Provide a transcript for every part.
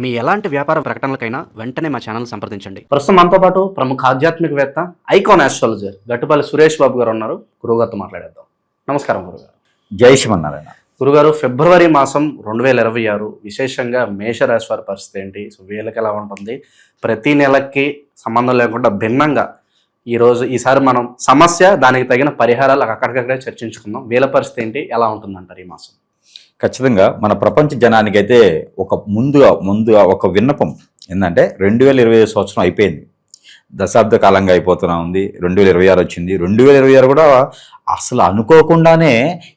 మీ ఎలాంటి వ్యాపార ప్రకటనలకైనా వెంటనే మా ఛానల్ సంప్రదించండి. ప్రస్తుతం మనతో పాటు ప్రముఖ ఆధ్యాత్మికవేత్త ఐకాన్ ఆస్ట్రాలజర్ గట్టుపల్లి సురేష్ బాబు గారు ఉన్నారు. గురుగారితో మాట్లాడేద్దాం. నమస్కారం గురుగారు జై శ్రీమన్నారాయణ. గురుగారు ఫిబ్రవరి మాసం రెండు వేల ఇరవై ఆరు విశేషంగా మేషరాశి వారి పరిస్థితి ఏంటి? సో వీళ్ళకి ఎలా ఉంటుంది? ప్రతి నెలకి సంబంధం లేకుండా భిన్నంగా ఈరోజు ఈసారి మనం సమస్య దానికి తగిన పరిహారాలు అక్కడికక్కడే చర్చించుకుందాం. వీళ్ళ పరిస్థితి ఏంటి? ఎలా ఉంటుందంటారు ఈ మాసం? ఖచ్చితంగా మన ప్రపంచ జనానికి అయితే ఒక ముందుగా ముందుగా ఒక విన్నపం ఏంటంటే రెండు వేల ఇరవై సంవత్సరం అయిపోయింది. దశాబ్ద కాలంగా అయిపోతున్నా ఉంది. రెండు వేల ఇరవై ఆరు వచ్చింది. రెండు వేల ఇరవై ఆరు కూడా అసలు అనుకోకుండానే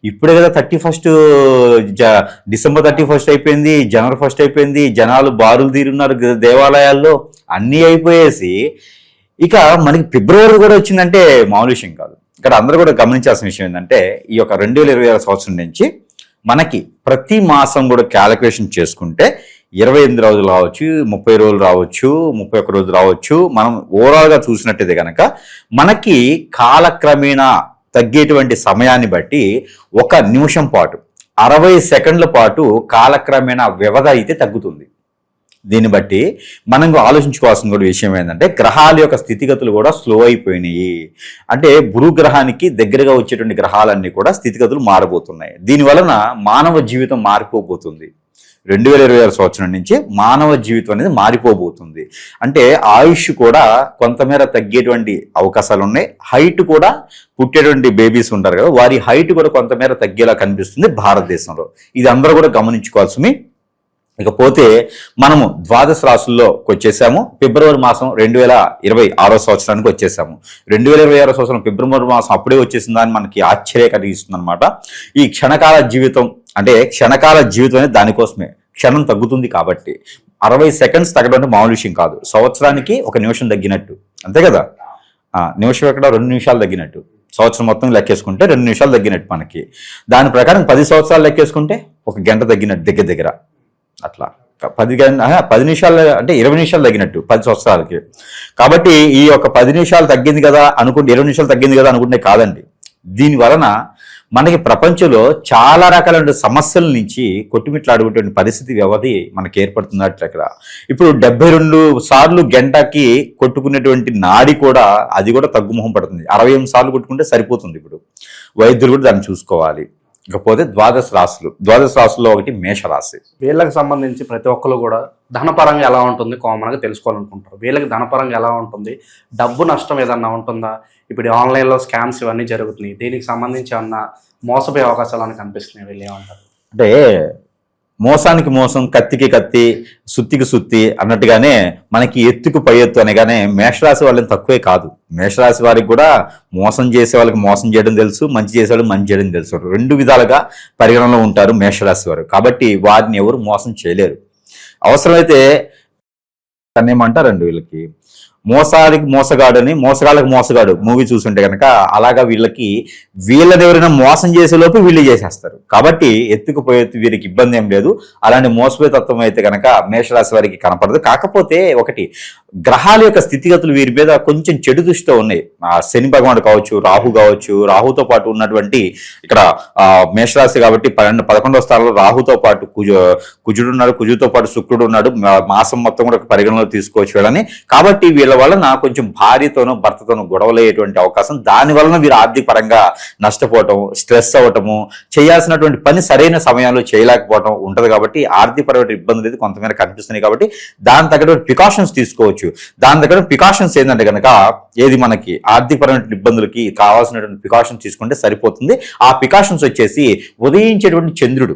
ఇప్పుడే కదా థర్టీ ఫస్ట్ జ డిసెంబర్ థర్టీ ఫస్ట్ అయిపోయింది జనవరి ఫస్ట్ అయిపోయింది జనాలు బారులు తీరున్నారు దేవాలయాల్లో అన్నీ అయిపోయేసి ఇక మనకి ఫిబ్రవరి కూడా వచ్చిందంటే మామూలు విషయం కాదు. ఇక్కడ అందరూ కూడా గమనించాల్సిన విషయం ఏంటంటే ఈ యొక్క రెండు వేల ఇరవై ఆరు సంవత్సరం నుంచి మనకి ప్రతి మాసం కూడా క్యాలిక్యులేషన్ చేసుకుంటే ఇరవై ఎనిమిది రోజులు రావచ్చు ముప్పై రోజులు రావచ్చు ముప్పై ఒక్క రోజులు రావచ్చు. మనం ఓవరాల్గా చూసినట్టయితే కనుక మనకి కాలక్రమేణా తగ్గేటువంటి సమయాన్ని బట్టి ఒక నిమిషం పాటు అరవై సెకండ్ల పాటు కాలక్రమేణా వ్యవధి అయితే తగ్గుతుంది. దీన్ని బట్టి మనం ఆలోచించుకోవాల్సిన కూడా విషయం ఏంటంటే గ్రహాల యొక్క స్థితిగతులు కూడా స్లో అయిపోయినాయి. అంటే గురుగ్రహానికి దగ్గరగా వచ్చేటువంటి గ్రహాలన్నీ కూడా స్థితిగతులు మారబోతున్నాయి. దీని వలన మానవ జీవితం మారిపోబోతుంది. రెండు వేల ఇరవై ఆరు సంవత్సరం నుంచి మానవ జీవితం అనేది మారిపోబోతుంది. అంటే ఆయుష్ కూడా కొంతమేర తగ్గేటువంటి అవకాశాలు ఉన్నాయి హైట్ కూడా పుట్టేటువంటి బేబీస్ ఉంటారు కదా వారి హైట్ కూడా కొంతమేర తగ్గేలా కనిపిస్తుంది భారతదేశంలో. ఇది అందరూ కూడా గమనించుకోవాల్సింది. ఇకపోతే మనము ద్వాదశ రాసుల్లోకి వచ్చేసాము ఫిబ్రవరి మాసం రెండు వేల ఇరవై ఆరో సంవత్సరానికి వచ్చేసాము. రెండు వేల ఇరవై ఆరో సంవత్సరం ఫిబ్రవరి మాసం అప్పుడే వచ్చేసిందని మనకి ఆశ్చర్య కలిగిస్తుంది అనమాట ఈ క్షణకాల జీవితం అంటే క్షణకాల జీవితం అనేది దానికోసమే. క్షణం తగ్గుతుంది కాబట్టి. అరవై సెకండ్స్ తగ్గడం అంటే మామూలు విషయం కాదు. సంవత్సరానికి ఒక నిమిషం తగ్గినట్టు. అంతే కదా? నిమిషం ఎక్కడ? రెండు నిమిషాలు తగ్గినట్టు. సంవత్సరం మొత్తం లెక్కేసుకుంటే రెండు నిమిషాలు తగ్గినట్టు మనకి. దాని ప్రకారం పది సంవత్సరాలు లెక్కేసుకుంటే ఒక గంట తగ్గినట్టు దగ్గర దగ్గర. అట్లా. పది పది నిమిషాలు అంటే ఇరవై నిమిషాలు తగ్గినట్టు పది సంవత్సరాలకి. కాబట్టి ఈ యొక్క పది నిమిషాలు తగ్గింది కదా అనుకుంటే ఇరవై నిమిషాలు తగ్గింది కదా అనుకుంటే కాదండి. దీని వలన మనకి ప్రపంచంలో చాలా రకాలైన సమస్యల నుంచి కొట్టుమిట్లాడుకునే పరిస్థితి వ్యవధి మనకి ఏర్పడుతున్నట్లు అక్కడ ఇప్పుడు డెబ్బై రెండు సార్లు గంటకి కొట్టుకునేటువంటి నాడి కూడా అది కూడా తగ్గుముఖం పడుతుంది. అరవై ఎనిమిది సార్లు కొట్టుకుంటే సరిపోతుంది ఇప్పుడు. వైద్యులు కూడా దాన్ని చూసుకోవాలి. ఇకపోతే ద్వాదశ రాశులు. ద్వాదశ రాశుల్లో ఒకటి మేషరాశి. వీళ్ళకి సంబంధించి ప్రతి ఒక్కరు కూడా ధనపరంగా ఎలా ఉంటుంది కామన్గా తెలుసుకోవాలనుకుంటారు. వీళ్ళకి ధనపరంగా ఎలా ఉంటుంది? డబ్బు నష్టం ఏదన్నా ఉంటుందా? ఇప్పుడు ఆన్లైన్లో స్కామ్స్ ఇవన్నీ జరుగుతున్నాయి. దీనికి సంబంధించి ఏమన్నా మోసపోయే అవకాశాలు అని కనిపిస్తున్నాయి వీళ్ళు ఏమంటారు? అంటే మోసానికి మోసం కత్తికి కత్తి సుత్తికి సుత్తి అన్నట్టుగానే మనకి ఎత్తుకు పై ఎత్తు అనగానే మేషరాశి వాళ్ళని తక్కువే కాదు. మేషరాశి వారికి కూడా మోసం చేసే వాళ్ళకి మోసం చేయడం తెలుసు మంచి చేసే వాళ్ళకి మంచి చేయడం తెలుసు. రెండు విధాలుగా పరిగణనలో ఉంటారు మేషరాశి వారు. కాబట్టి వారిని ఎవరు మోసం చేయలేరు. అవసరమైతే దాన్ని వీళ్ళకి? మోసానికి మోసగాడని మోసగాళ్ళకి మోసగాడు. మూవీ చూసుంటే కనుక అలాగా వీళ్ళకి వీళ్ళని ఎవరైనా మోసం చేసేలోపు వీళ్ళు చేసేస్తారు. కాబట్టి ఎత్తుకుపోయే వీరికి ఇబ్బంది ఏం లేదు. అలాంటి మోసపోయే తత్వం అయితే కనుక మేషరాశి వారికి కనపడదు. కాకపోతే ఒకటి గ్రహాల యొక్క స్థితిగతులు వీరి మీద కొంచెం చెడు దృష్టితో ఉన్నాయి. ఆ శని భగవానుడు కావచ్చు రాహు కావచ్చు రాహుతో పాటు ఉన్నటువంటి ఇక్కడ ఆ, మేషరాశి కాబట్టి పన్నెండు పదకొండవ స్థానంలో రాహుతో పాటు కుజ కుజుడు ఉన్నాడు కుజుతో పాటు శుక్రుడు ఉన్నాడు. మాసం మొత్తం కూడా పరిగణలో తీసుకోవచ్చు వీళ్ళని. కాబట్టి వీళ్ళ వలన కొంచెం భార్యతోనూ భర్తతోనూ గొడవలయ్యేటువంటి అవకాశం. దాని వలన వీరు ఆర్థిక పరంగా నష్టపోవటం స్ట్రెస్ అవ్వటము చేయాల్సినటువంటి పని సరైన సమయంలో చేయలేకపోవటం ఉంటది కాబట్టి ఆర్థికపరమైన ఇబ్బందులు అయితే కొంతమేర కనిపిస్తున్నాయి కాబట్టి దాని తగ్గట్టు ప్రికాషన్స్ తీసుకోవచ్చు. దాని దగ్గర ప్రికాషన్స్ ఏంటంటే కనుక ఏది మనకి ఆర్థికపరమైన ఇబ్బందులకి కావాల్సినటువంటి ప్రికాషన్స్ తీసుకుంటే సరిపోతుంది. ఆ ప్రికాషన్స్ వచ్చేసి ఉదయించేటువంటి చంద్రుడు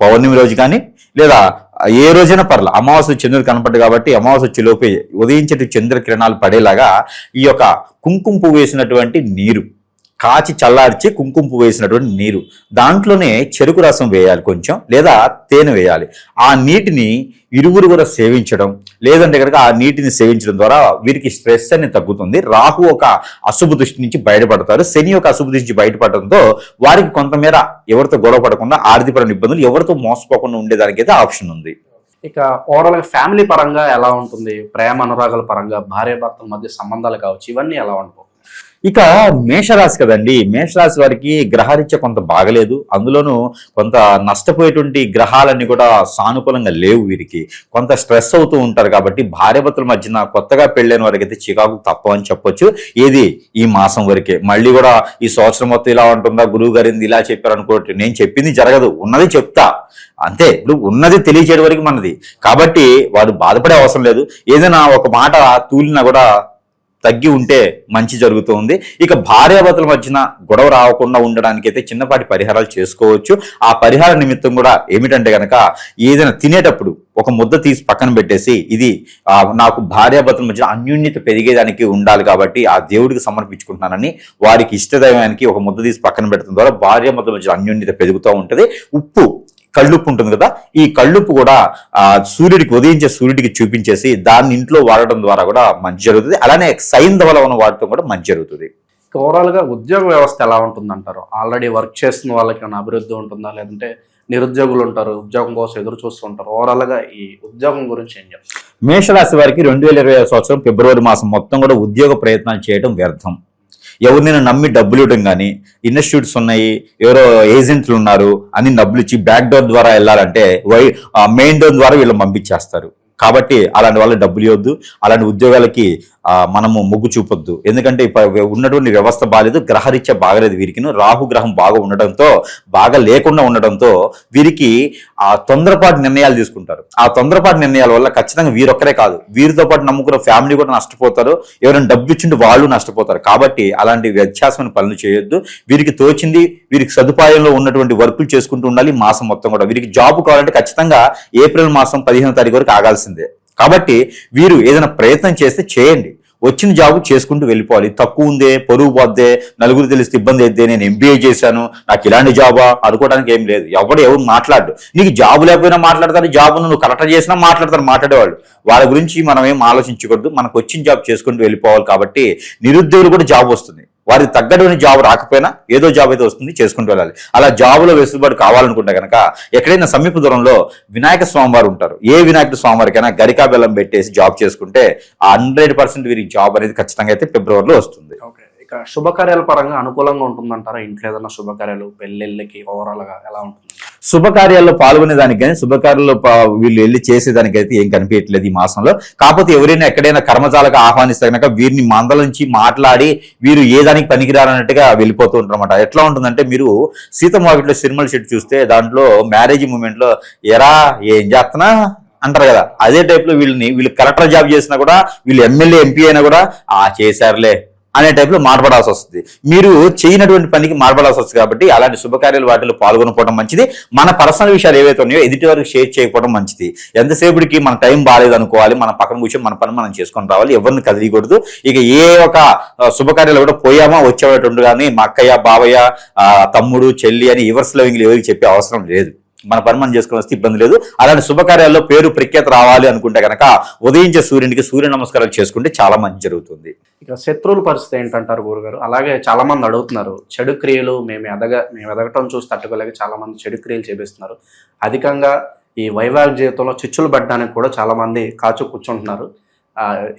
పౌర్ణమి రోజు కానీ లేదా ఏ రోజైనా పర్లేదు అమావాస్య చంద్రుడు కనపడ్డు కాబట్టి అమావాస్య వచ్చే లోపే ఉదయించే చంద్ర కిరణాలు పడేలాగా ఈ యొక్క కుంకుమ పువ్వు వేసినటువంటి నీరు కాచి చల్లార్చి కుంకుమ వేసినటువంటి నీరు. దాంట్లోనే చెరుకు రసం వేయాలి కొంచెం లేదా తేనె వేయాలి. ఆ నీటిని ఇరువురు కూడా సేవించడం లేదంటే కనుక ఆ నీటిని సేవించడం ద్వారా వీరికి స్ట్రెస్ అనేది తగ్గుతుంది. రాహు ఒక అశుభ దృష్టి నుంచి బయటపడతారు శని ఒక అశుభ దృష్టి బయటపడడంతో వారికి కొంతమేర ఎవరితో గొడవ పడకుండా ఆర్థికపరమైన ఇబ్బందులు ఎవరితో మోసపోకుండా ఉండేదానికైతే ఆప్షన్ ఉంది. ఇక ఓవరాల్గా ఫ్యామిలీ పరంగా ఎలా ఉంటుంది? ప్రేమ అనురాగాల పరంగా భార్య భర్తల మధ్య సంబంధాలు కావచ్చు ఇవన్నీ ఎలా ఉంటుంది ఇక మేషరాశి కదండి. మేషరాశి వారికి గ్రహరీత్య కొంత బాగలేదు. అందులోనూ కొంత నష్టపోయేటువంటి గ్రహాలన్నీ కూడా సానుకూలంగా లేవు వీరికి. కొంత స్ట్రెస్ అవుతూ ఉంటారు కాబట్టి భార్యభర్తల మధ్యన కొత్తగా పెళ్ళైన వారికి అయితే చికాకు తప్పవని చెప్పొచ్చు. ఏది? ఈ మాసం వరకే. మళ్ళీ కూడా ఈ సంవత్సరం మొత్తం ఇలా ఉంటుందా? గురువు గారింది ఇలా చెప్పారు అనుకోటి నేను చెప్పింది జరగదు. ఉన్నది చెప్తా. అంతే. ఇప్పుడు ఉన్నది తెలియచేయడం వరకు మనది. కాబట్టి వాడు బాధపడే అవసరం లేదు. ఏదైనా ఒక మాట తూలినా కూడా తగ్గి ఉంటే మంచి జరుగుతుంది. ఇక భార్యాభర్తల మధ్యన గొడవ రాకుండా ఉండడానికి అయితే చిన్నపాటి పరిహారాలు చేసుకోవచ్చు. ఆ పరిహార నిమిత్తం కూడా ఏమిటంటే కనుక ఏదైనా తినేటప్పుడు ఒక ముద్ద తీసి పక్కన పెట్టేసి ఇది నాకు భార్యాభర్తల మధ్య అన్యోన్యత పెరిగేదానికి ఉండాలి కాబట్టి ఆ దేవుడికి సమర్పించుకుంటున్నానని వారికి ఇష్టదైవానికి ఒక ముద్ద తీసి పక్కన పెట్టడం ద్వారా భార్యాభర్తల మధ్య అన్యోన్యత పెరుగుతూ ఉంటుంది. ఉప్పు కళ్ళుప్పు ఉంటుంది కదా? ఈ కళ్ళుప్పు కూడా ఆ సూర్యుడికి ఉదయించే సూర్యుడికి చూపించేసి దాన్ని ఇంట్లో వాడడం ద్వారా కూడా మంచి జరుగుతుంది. అలానే సైంధవ లవణం వాడటం కూడా మంచి జరుగుతుంది. ఓవరాల్గా ఉద్యోగ వ్యవస్థ ఎలా ఉంటుంది అంటారు ఆల్రెడీ వర్క్ చేస్తున్న వాళ్ళకి ఏమైనా అభివృద్ధి ఉంటుందా? లేదంటే నిరుద్యోగులు ఉంటారు ఉద్యోగం కోసం ఎదురు చూస్తూ ఉంటారు. ఓవరాల్గా ఈ ఉద్యోగం గురించి ఏం చెప్తారు? మేషరాశి వారికి రెండు వేల ఇరవై సంవత్సరం ఫిబ్రవరి మాసం మొత్తం కూడా ఉద్యోగ ప్రయత్నాలు చేయడం వ్యర్థం. ఎవరినైనా నమ్మి డబ్బులు ఇవ్వడం కానీ ఇన్స్టిట్యూట్స్ ఉన్నాయి ఎవరో ఏజెంట్లు ఉన్నారు అని డబ్బులు ఇచ్చి బ్యాక్ డోర్ ద్వారా వెళ్ళాలంటే వై మెయిన్ డోర్ ద్వారా వీళ్ళు పంపించేస్తారు. కాబట్టి అలాంటి వాళ్ళు డబ్బులు ఇవ్వద్దు. అలాంటి ఉద్యోగాలకి మనము మొగ్గు చూపొద్దు. ఎందుకంటే ఉన్నటువంటి వ్యవస్థ బాగాలేదు గ్రహరీత్యా బాగలేదు వీరికి. రాహు గ్రహం బాగా ఉండడంతో బాగా లేకుండా ఉండడంతో వీరికి ఆ తొందరపాటు నిర్ణయాలు తీసుకుంటారు. ఆ తొందరపాటు నిర్ణయాల వల్ల ఖచ్చితంగా వీరొక్కరే కాదు. వీరితో పాటు నమ్ముకున్న ఫ్యామిలీ కూడా నష్టపోతారు. ఎవరైనా డబ్బు ఇచ్చిండి వాళ్ళు నష్టపోతారు. కాబట్టి అలాంటి వ్యత్యాసమైన పనులు చేయొద్దు. వీరికి తోచింది వీరికి సదుపాయంలో ఉన్నటువంటి వర్కులు చేసుకుంటూ ఉండాలి మాసం మొత్తం కూడా. వీరికి జాబ్ కావాలంటే ఖచ్చితంగా ఏప్రిల్ మాసం పదిహేను తారీఖు వరకు ఆగాల్సిందే. కాబట్టి వీరు ఏదైనా ప్రయత్నం చేస్తే చేయండి. వచ్చిన జాబ్ చేసుకుంటూ వెళ్ళిపోవాలి. తక్కువ ఉందే పొరుగు పోద్దే నలుగురు తెలిస్తే ఇబ్బంది అయితే నేను ఎంబీఏ చేశాను నాకు ఇలాంటి జాబా అనుకోవడానికి ఏం లేదు. ఎవడు ఎవరు మాట్లాడు. నీకు జాబ్ లేకపోయినా మాట్లాడతారు జాబ్ నువ్వు కరెక్ట్ చేసినా మాట్లాడతారు మాట్లాడేవాళ్ళు. వాళ్ళ గురించి మనం ఏం ఆలోచించకూడదు. మనకు వచ్చిన జాబ్ చేసుకుంటూ వెళ్ళిపోవాలి కాబట్టి నిరుద్యోగులు కూడా జాబ్ వస్తుంది. వారికి తగ్గటువంటి జాబ్ రాకపోయినా ఏదో జాబ్ అయితే వస్తుంది చేసుకుంటూ వెళ్ళాలి. అలా జాబ్లో వెసులుబాటు కావాలనుకుంటే కనుక ఎక్కడైనా సమీప దూరంలో వినాయక స్వామి వారు ఉంటారు. ఏ వినాయకుడు స్వామి వారికైనా గరికా బెల్లం పెట్టేసి జాబ్ చేసుకుంటే ఆ హండ్రెడ్ పర్సెంట్ వీరికి జాబ్ అనేది ఖచ్చితంగా అయితే ఫిబ్రవరిలో వస్తుంది. ఓకే. ఇక శుభకార్యాల పరంగా అనుకూలంగా ఉంటుందంటారా? ఇంట్లో ఏదైనా శుభకార్యాలు పెళ్ళిళ్ళకి ఓవరాల్గా ఎలా ఉంటుంది? శుభకార్యాల్లో పాల్గొనేదానికి కానీ శుభకార్యాల్లో వీళ్ళు వెళ్ళి చేసేదానికైతే ఏం కనిపించట్లేదు ఈ మాసంలో. కాకపోతే ఎవరైనా ఎక్కడైనా కర్మజాలకు ఆహ్వానిస్తే కనుక వీరిని మందలించి మాట్లాడి వీరు ఏ దానికి పనికిరారన్నట్టుగా వెళ్ళిపోతూ ఉంటారు అనమాట ఎట్లా ఉంటుందంటే మీరు సీతమ్మ వాకిట్లో సినిమా సెట్ చూస్తే దాంట్లో మ్యారేజ్ మూమెంట్లో ఎరా ఏం చేస్తున్నా అంటారు కదా. అదే టైప్లో వీళ్ళని వీళ్ళు కలెక్టర్ జాబ్ చేసినా కూడా వీళ్ళు ఎమ్మెల్యే ఎంపీ అయినా కూడా ఆ చేశారులే అనే టైప్లో మాట్లాడాల్సి వస్తుంది. మీరు చేయనటువంటి పనికి మాట్లాడాల్సి వస్తుంది కాబట్టి అలాంటి శుభకార్యాలు వాటిలో పాల్గొనకపోవడం మంచిది. మన పర్సనల్ విషయాలు ఏవైతే ఉన్నాయో ఎదుటి వరకు షేర్ చేయకపోవడం మంచిది. ఎంతసేపటికి మన టైం బాగాలేదు అనుకోవాలి మన పక్కన కూర్చొని మన పని మనం చేసుకొని రావాలి ఎవరిని కదిలియకూడదు. ఇక ఏ ఒక శుభకార్యాలు కూడా పోయామా వచ్చేటట్టు కానీ మా అక్కయ్య బావయ్య తమ్ముడు చెల్లి అని ఇవర్స్ లవింగ్లు ఎవరికి చెప్పే అవసరం లేదు. మన పని మనం చేసుకుని వస్తే ఇబ్బంది లేదు. అలాంటి శుభకార్యాల్లో పేరు ప్రఖ్యాత రావాలి అనుకుంటే కనుక ఉదయించే సూర్యునికి సూర్య నమస్కారాలు చేసుకుంటే చాలా మంచి జరుగుతుంది. ఇక శత్రువుల పరిస్థితి ఏంటంటారు గురుగారు? అలాగే చాలా మంది అడుగుతున్నారు. చెడు క్రియలు మేము ఎదగ మేము ఎదగటం చూసి తట్టుకోలేక చాలా మంది చెడు క్రియలు చేపిస్తున్నారు. అధికంగా ఈ వైవాహిక జీవితంలో చిచ్చులు పడడానికి కూడా చాలా మంది కాచు కూర్చుంటున్నారు.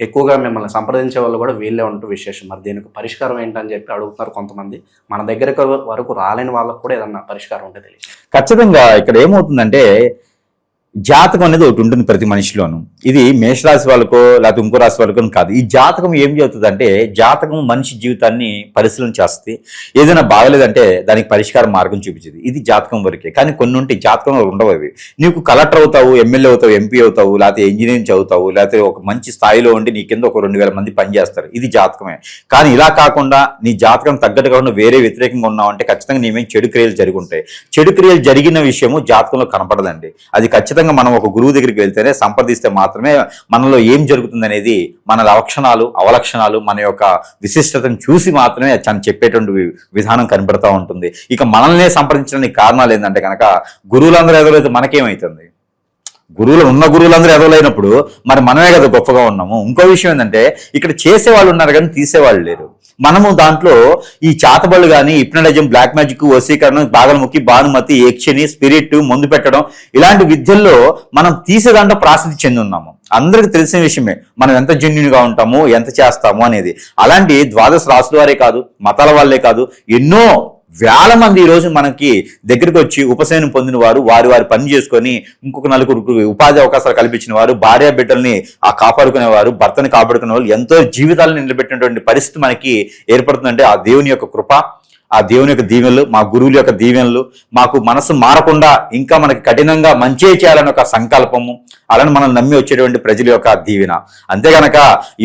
ఎక్కువగా మిమ్మల్ని సంప్రదించే వాళ్ళు కూడా వీళ్ళే ఉంటూ విశేషం. మరి దీనికి పరిష్కారం ఏంటని చెప్పి అడుగుతున్నారు కొంతమంది. మన దగ్గరకు వరకు రాలేని వాళ్ళకు కూడా ఏదన్నా పరిష్కారం ఉంటే తెలియదు ఖచ్చితంగా ఇక్కడ ఏమవుతుందంటే జాతకం అనేది ఒకటి ఉంటుంది ప్రతి మనిషిలోను. ఇది మేషరాశి వాళ్ళకో లేకపోతే ఇంకో రాశి వాళ్ళకో అని కాదు. ఈ జాతకం ఏం చెబుతుందంటే జాతకం మనిషి జీవితాన్ని పరిశీలన చేస్తుంది. ఏదైనా బాగలేదంటే దానికి పరిష్కార మార్గం చూపించింది. ఇది జాతకం వరకే. కానీ కొన్ని ఉంటే జాతకం ఉండవు అవి. నీకు కలెక్టర్ అవుతావు ఎమ్మెల్యే అవుతావు ఎంపీ అవుతావు లేకపోతే ఇంజనీరింగ్ చదువుతావు లేకపోతే ఒక మంచి స్థాయిలో ఉండి నీ కింద ఒక రెండు వేల మంది పనిచేస్తారు ఇది జాతకమే. కానీ ఇలా కాకుండా నీ జాతకం తగ్గట్టు కాకుండా వేరే వ్యతిరేకంగా ఉన్నావు అంటే ఖచ్చితంగా నీమేం చెడు క్రియలు జరిగి ఉంటాయి చెడు క్రియలు జరిగిన విషయము జాతకంలో కనపడదండి. అది ఖచ్చితంగా మనం ఒక గురువు దగ్గరికి వెళ్తేనే సంప్రదిస్తే మాత్రమే మనలో ఏం జరుగుతుంది అనేది మన లక్షణాలు అవలక్షణాలు మన యొక్క విశిష్టతను చూసి మాత్రమే తను చెప్పేటువంటి విధానం కనబడతా ఉంటుంది. ఇక మనల్నే సంప్రదించడానికి కారణాలు ఏంటంటే కనుక గురువులందరూ ఎదురైతే మనకేమవుతుంది గురువులు ఉన్న గురువులందరూ ఎదవలేనప్పుడు మరి మనమే కదా గొప్పగా ఉన్నాము. ఇంకో విషయం ఏంటంటే ఇక్కడ చేసేవాళ్ళు ఉన్నారు కానీ తీసేవాళ్ళు లేరు. మనము దాంట్లో ఈ చాతబళ్ళు కానీ ఇప్నడజం బ్లాక్ మ్యాజిక్ వసీకరణ బాగలముఖి భానుమతి యక్షిని స్పిరిట్ మందు పెట్టడం ఇలాంటి విద్యల్లో మనం తీసే దాంట్లో ప్రాసిద్ధి చెంది ఉన్నాము. అందరికి తెలిసిన విషయమే మనం ఎంత జెన్యున్గా ఉంటాము ఎంత చేస్తాము అనేది. అలాంటి ద్వాదశ రాసుల వారే కాదు మతాల వాళ్ళే కాదు ఎన్నో వేల మంది ఈ రోజు మనకి దగ్గరికి వచ్చి ఉపశమనం పొందిన వారు వారి వారి పని చేసుకొని ఇంకొక నలుగురు ఉపాధి అవకాశాలు కల్పించిన వారు భార్య బిడ్డల్ని ఆ కాపాడుకునేవారు భర్తని కాపాడుకునే వాళ్ళు ఎంతో జీవితాలను నిలబెట్టినటువంటి పరిస్థితి మనకి ఏర్పడుతుందంటే ఆ దేవుని యొక్క కృప. ఆ దేవుని యొక్క దీవెనలు మా గురువుల యొక్క దీవెనలు మాకు మనసు మారకుండా ఇంకా మనకి కఠినంగా మంచి చేయాలని ఒక సంకల్పము అలానే మనం నమ్మి వచ్చేటువంటి ప్రజల యొక్క దీవెన. అంతేగనక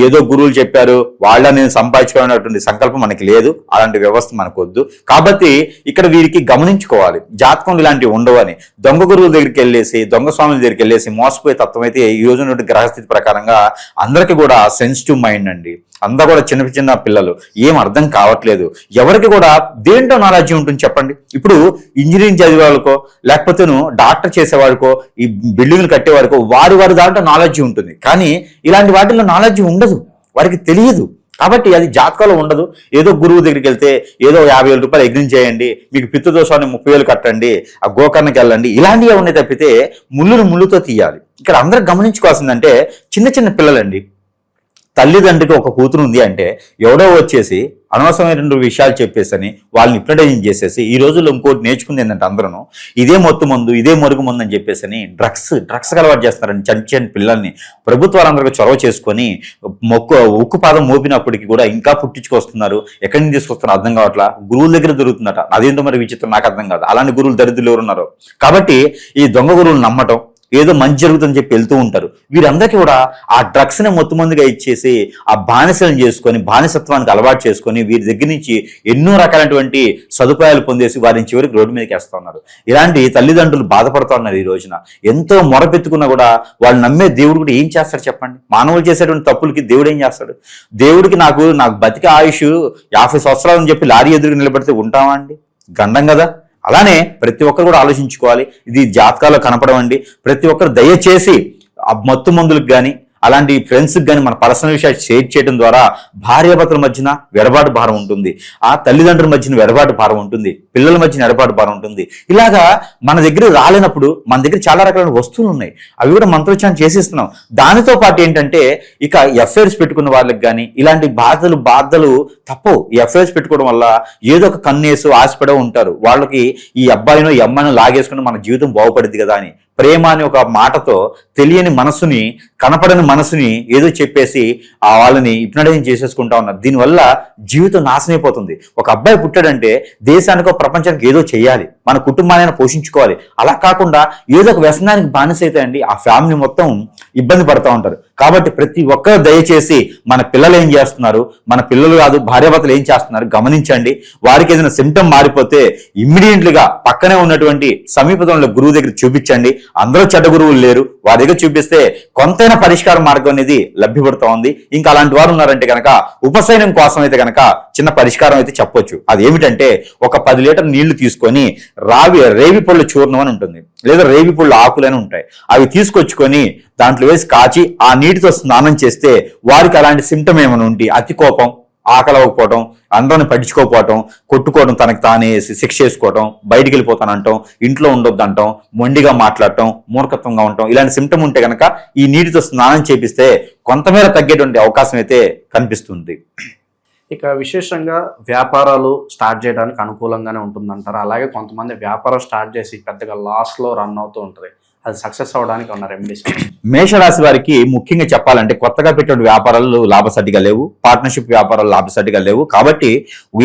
ఏదో గురువులు చెప్పారు వాళ్ళ నేను సంపాదించుకోవాలనేటువంటి సంకల్పం మనకి లేదు అలాంటి వ్యవస్థ మనకు వద్దు. కాబట్టి ఇక్కడ వీరికి గమనించుకోవాలి జాతకం ఇలాంటివి ఉండవని దొంగ గురువుల దగ్గరికి వెళ్ళేసి దొంగ స్వాముల దగ్గరికి వెళ్ళేసి మోసపోయే తత్వం అయితే ఈ రోజు గ్రహస్థితి ప్రకారంగా అందరికీ కూడా సెన్సిటివ్ మైండ్ అండి. అంతా కూడా చిన్న చిన్న పిల్లలు ఏం అర్థం కావట్లేదు. ఎవరికి కూడా దేంట్లో నాలెడ్జ్ ఉంటుంది చెప్పండి. ఇప్పుడు ఇంజనీరింగ్ చదివే వాళ్ళకో లేకపోతేను డాక్టర్ చేసేవాడికో ఈ బిల్డింగ్లు కట్టేవాడికో వారి వారి దాంట్లో నాలెడ్జ్ ఉంటుంది. కానీ ఇలాంటి వాటిల్లో నాలెడ్జ్ ఉండదు. వారికి తెలియదు. కాబట్టి అది జాతకాలు ఉండదు. ఏదో గురువు దగ్గరికి వెళ్తే ఏదో యాభై వేల రూపాయలు యజ్ఞం చేయండి మీకు పిత్తదోషాన్ని ముప్పై వేలు కట్టండి ఆ గోకర్ణకి వెళ్ళండి ఇలాంటివి ఉన్నాయి తప్పితే ముళ్ళును ముళ్ళుతో తీయాలి. ఇక్కడ అందరూ గమనించుకోవాల్సిందంటే చిన్న చిన్న పిల్లలండి. తల్లిదండ్రికి ఒక కూతురు ఉంది అంటే ఎవడో వచ్చేసి అనవసరమైన విషయాలు చెప్పేసని వాళ్ళని హిప్నటైజింగ్ చేసేసి ఈ రోజుల్లో ఇంకోటి నేర్చుకుంది ఏంటంటే అందరూ ఇదే మొత్తు మందు ఇదే మరుగు మందు అని చెప్పేసి డ్రగ్స్ డ్రగ్స్ అలవాటు చేస్తున్నారని చంచని పిల్లల్ని ప్రభుత్వాలందరికీ చొరవ చేసుకొని మొక్కు ఉక్కు పాదం మోపినప్పటికీ కూడా ఇంకా పుట్టించుకొస్తున్నారు. ఎక్కడి నుంచి తీసుకొస్తున్నారు అర్థం కావట్లా? గురువుల దగ్గర దొరుకుతుందట. అదేంటో మరి విచిత్రం నాకు అర్థం కాదు. అలాంటి గురువులు దరిద్రులు ఎవరున్నారు. కాబట్టి ఈ దొంగ గురువులు నమ్మటం ఏదో మంచి జరుగుతుందని చెప్పి వెళ్తూ ఉంటారు. వీరందరికీ కూడా ఆ డ్రగ్స్ని ఇచ్చేసి ఆ బానిసలను చేసుకొని బానిసత్వానికి అలవాటు చేసుకొని వీరి దగ్గర నుంచి ఎన్నో రకాలైనటువంటి సదుపాయాలు పొందేసి వారిని చివరికి రోడ్డు మీదకి వేస్తూ ఉన్నారు. ఇలాంటి తల్లిదండ్రులు బాధపడుతూ ఉన్నారు ఈ రోజున. ఎంతో మొరపెత్తుకున్నా కూడా వాళ్ళు నమ్మే దేవుడు కూడా ఏం చేస్తాడు చెప్పండి? మానవులు చేసేటువంటి తప్పులకి దేవుడు ఏం చేస్తాడు? దేవుడికి నాకు నాకు బతికే ఆయుష్ యాభై సంవత్సరాలు అని చెప్పి లారీ ఎదురు నిలబడితే ఉంటామా అండి? గండం కదా? అలానే ప్రతి ఒక్కరు కూడా ఆలోచించుకోవాలి. ఇది జాతకాల్లో కనపడవండి. ప్రతి ఒక్కరు దయచేసి మత్తు మందులకు కానీ అలాంటి ఫ్రెండ్స్కి కానీ మన పర్సనల్ విషయాలు షేర్ చేయడం ద్వారా భార్యాభర్తల మధ్యన వెడబాటు భారం ఉంటుంది. ఆ తల్లిదండ్రుల మధ్యన వెడబాటు భారం ఉంటుంది. పిల్లల మధ్యన వెడబాటు భారం ఉంటుంది. ఇలాగా మన దగ్గర రాలేనప్పుడు మన దగ్గర చాలా రకాల వస్తువులు ఉన్నాయి. అవి కూడా మంత్రోచ్చారం చేసేస్తున్నాం. దానితో పాటు ఏంటంటే ఇక ఎఫ్ఐఆర్స్ పెట్టుకున్న వాళ్ళకి కానీ ఇలాంటి బాధలు బాధలు తప్పవు. ఈ ఎఫ్ఐఆర్స్ పెట్టుకోవడం వల్ల ఏదో ఒక కన్నేసు ఆశపడే ఉంటారు. వాళ్ళకి ఈ అబ్బాయినో ఈ అమ్మాయినో లాగేసుకుని మన జీవితం బాగుపడింది కదా అని. ప్రేమ అనే ఒక మాటతో తెలియని మనసుని కనపడని మనసుని ఏదో చెప్పేసి ఆ వాళ్ళని ఇప్నడైన్ చేసేసుకుంటా ఉన్నారు. దీనివల్ల జీవితం నాశనైపోతుంది ఒక అబ్బాయి పుట్టాడంటే దేశానికో ప్రపంచానికి ఏదో చేయాలి. మన కుటుంబాన్ని పోషించుకోవాలి. అలా కాకుండా ఏదో ఒక వ్యసనానికి బానిస అయితే అండి ఆ ఫ్యామిలీ మొత్తం ఇబ్బంది పడుతూ ఉంటారు. కాబట్టి ప్రతి ఒక్కరు దయచేసి మన పిల్లలు ఏం చేస్తున్నారు? మన పిల్లలు కాదు భార్యాభర్తలు ఏం చేస్తున్నారు? గమనించండి. వారికి ఏదైనా సిమ్టమ్ మారిపోతే ఇమ్మీడియట్లీగా పక్కనే ఉన్నటువంటి సమీపంలో గురువు దగ్గర చూపించండి. అందరూ చెడ్డ గురువులు లేరు. వారి దగ్గర చూపిస్తే కొంతైనా పరిష్కార మార్గం అనేది లభ్యపడుతోంది. ఇంకా అలాంటి వారు ఉన్నారంటే కనుక ఉపశయనం కోసం అయితే కనుక చిన్న పరిష్కారం అయితే చెప్పొచ్చు. అది ఏమిటంటే ఒక పది లీటర్ నీళ్ళు తీసుకొని రావి రేవి పళ్ళు చూర్ణం అని ఉంటుంది. లేదా రేవి పళ్ళు ఆకులని ఉంటాయి. అవి తీసుకొచ్చుకొని దాంట్లో వేసి కాచి ఆ నీటితో స్నానం చేస్తే వారికి అలాంటి సిమ్టమ్ ఏమైనా ఉంటే అతి కోపం ఆకలవకపోవటం అందరిని పట్టించుకోకపోవటం కొట్టుకోవడం తనకి తానే శిక్ష చేసుకోవటం బయటికి వెళ్ళిపోతానంటాం ఇంట్లో ఉండొద్దు అంటాం మొండిగా మాట్లాడటం మూర్ఖత్వంగా ఉండటం ఇలాంటి సిమ్టమ్ ఉంటే కనుక ఈ నీటితో స్నానం చేపిస్తే కొంతమేర తగ్గేటువంటి అవకాశం అయితే కనిపిస్తుంది. ఇక విశేషంగా వ్యాపారాలు స్టార్ట్ చేయడానికి అనుకూలంగానే ఉంటుందంటారు. అలాగే కొంతమంది వ్యాపారం స్టార్ట్ చేసి పెద్దగా లాస్లో రన్ అవుతూ ఉంటుంది అది సక్సెస్ అవ్వడానికి ఉన్న రెమెడీస్ మేషరాశి వారికి ముఖ్యంగా చెప్పాలంటే కొత్తగా పెట్టిన వ్యాపారాలు లాభసాటిగా లేవు పార్ట్నర్షిప్ వ్యాపారాలు లాభసాటిగా లేవు. కాబట్టి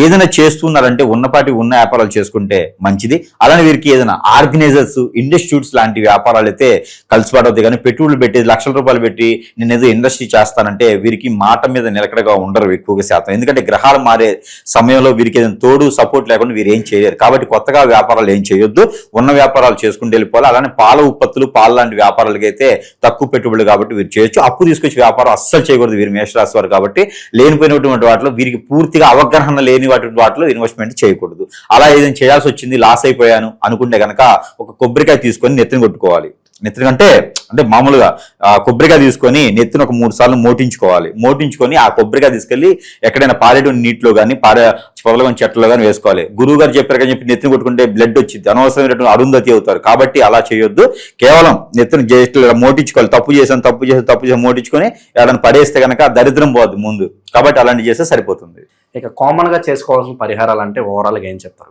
ఏదైనా చేస్తున్నారంటే ఉన్నపాటి ఉన్న వ్యాపారాలు చేసుకుంటే మంచిది. అలానే వీరికి ఏదైనా ఆర్గనైజర్స్ ఇన్స్టిట్యూట్స్ లాంటి వ్యాపారాలు అయితే కలిసిపడవుతాయి కానీ పెట్టుబడులు పెట్టి లక్షల రూపాయలు పెట్టి నేను ఏదో ఇండస్ట్రీ చేస్తానంటే వీరికి మాట మీద నిలకడగా ఉండరు ఎక్కువగా శాతం. ఎందుకంటే గ్రహాలు మారే సమయంలో వీరికి ఏదైనా తోడు సపోర్ట్ లేకుండా వీరు ఏం చేయలేరు. కాబట్టి కొత్తగా వ్యాపారాలు ఏం చేయొద్దు. ఉన్న వ్యాపారాలు చేసుకుంటూ వెళ్ళిపోవాలి. అలానే పాల ఉత్పత్తి ఉత్పత్తులు పాల లాంటి వ్యాపారాలకి అయితే తక్కువ పెట్టుబడులు కాబట్టి వీరు చేయొచ్చు. అప్పు తీసుకొచ్చి వ్యాపారం అస్సలు చేయకూడదు వీరు మేషరాశి వారు కాబట్టి లేనిపోయినటువంటి వాటిలో వీరికి పూర్తిగా అవగాహన లేని వాటి వాటిలో ఇన్వెస్ట్మెంట్ చేయకూడదు. అలా ఏదైనా చేయాల్సి వచ్చింది లాస్ అయిపోయాను అనుకుంటే కనుక ఒక కొబ్బరికాయ తీసుకొని నెత్తిని కొట్టుకోవాలి. నెత్తిన అంటే అంటే మామూలుగా ఆ, కొబ్బరికాయ తీసుకొని నెత్తిన ఒక మూడు సార్లు మోటించుకోవాలి. మోటించుకొని ఆ కొబ్బరికాయ తీసుకెళ్ళి ఎక్కడైనా పారేడు నీటిలో కానీ పారే పొదలగొని చెట్లలో కానీ వేసుకోవాలి. గురువు గారు చెప్పారు కానీ చెప్పి నెత్తిన కొట్టుకుంటే బ్లడ్ వచ్చింది. అనవసరమైనటువంటి అరుంధతి అవుతారు. కాబట్టి అలా చేయొద్దు. కేవలం నెత్తిన జస్ట్ మోటించుకోవాలి. తప్పు చేసాను తప్పు చేసాను తప్పు చేసి మోటించుకొని ఎవరైనా పడేస్తే కనుక దరిద్రం పోద్ది ముందు. కాబట్టి అలాంటి చేస్తే సరిపోతుంది. ఇక కామన్గా చేసుకోవాల్సిన పరిహారాలు అంటే ఓవరాల్గా ఏం చెప్తారు?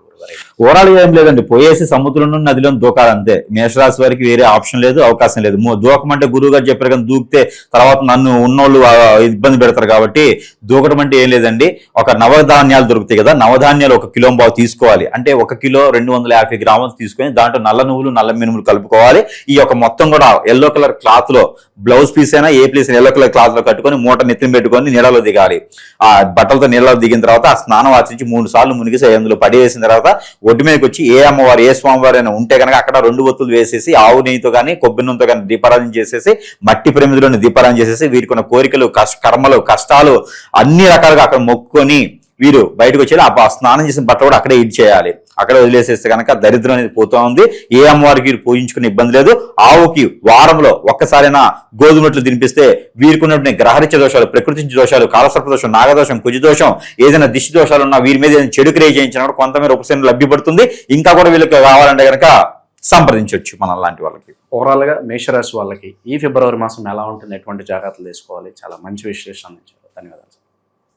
ఓవరాల్గా ఏం లేదండి. పోయేసి సముద్రంలో నదిలో దూకాలి అంతే మేషరాశి వారికి వేరే ఆప్షన్ లేదు అవకాశం లేదు. దూకం దూకమంటే గురువు గారు చెప్పారు కానీ దూకితే తర్వాత నన్ను ఉన్నోళ్ళు ఇబ్బంది పెడతారు కాబట్టి దూకడం అంటే ఏం లేదండి. ఒక నవధాన్యాలు దొరుకుతాయి కదా నవధాన్యాలు ఒక కిలో బావు తీసుకోవాలి. అంటే ఒక కిలో రెండు వందల యాభై గ్రాములు తీసుకొని దాంట్లో నల్ల నువ్వులు నల్ల మినుములు కలుపుకోవాలి. ఈ యొక్క మొత్తం కూడా ఎల్లో కలర్ క్లాత్లో బ్లౌజ్ పీస్ అయినా ఏ పీస్ ఎల్లో కలర్ క్లాత్లో కట్టుకొని మూట నెత్తిన పెట్టుకొని నీళ్ళలో దిగాలి. ఆ బట్టలతో నీళ్ళలో దిగిన తర్వాత ఆ స్నానం ఆచరించి మూడు సార్లు మునిగిసి అందులో పడేసిన తర్వాత ఒడ్డు మీదకి వచ్చి ఏ అమ్మవారు ఏ స్వామివారు అయినా ఉంటే కనుక అక్కడ రెండు ఒత్తులు వేసేసి ఆవు నెయ్యితో కానీ కొబ్బరి నూనెతో కానీ దీపారాధన చేసేసి మట్టి ప్రమిదిలోని దీపారాధన చేసేసి వీరికి ఉన్న కోరికలు కష్ట కర్మలు కష్టాలు అన్ని రకాలుగా అక్కడ మొక్కుకొని వీరు బయటకు వచ్చి ఆ స్నానం చేసిన బట్టలు కూడా అక్కడే ఇది చేయాలి. అక్కడ వదిలేసేస్తే కనుక దరిద్రం అనేది పోతూ ఉంది. ఏ అమ్మవారికి వీరు పూజించుకునే ఇబ్బంది లేదు. ఆవుకి వారంలో ఒక్కసారైనా గోధుమట్లు తినిపిస్తే వీరికున్నటువంటి గ్రహరిత్య దోషాలు ప్రకృతి దోషాలు కాలసర్ప దోషం నాగదోషం కుజదోషం ఏదైనా దిష్టి దోషాలు ఉన్నా వీరి మీద ఏదైనా చెడు క్రియ చేయించినా కూడా కొంతమేర ఉపశమనం లభ్యపడుతుంది. ఇంకా కూడా వీళ్ళకి కావాలంటే కనుక సంప్రదించవచ్చు మన లాంటి వాళ్ళకి. ఓవరాల్గా మేషరాశి వాళ్ళకి ఈ ఫిబ్రవరి మాసం ఎలా ఉంటుంది ఎటువంటి జాగ్రత్తలు తీసుకోవాలి? చాలా మంచి విశ్లేషణ ధన్యవాదాలు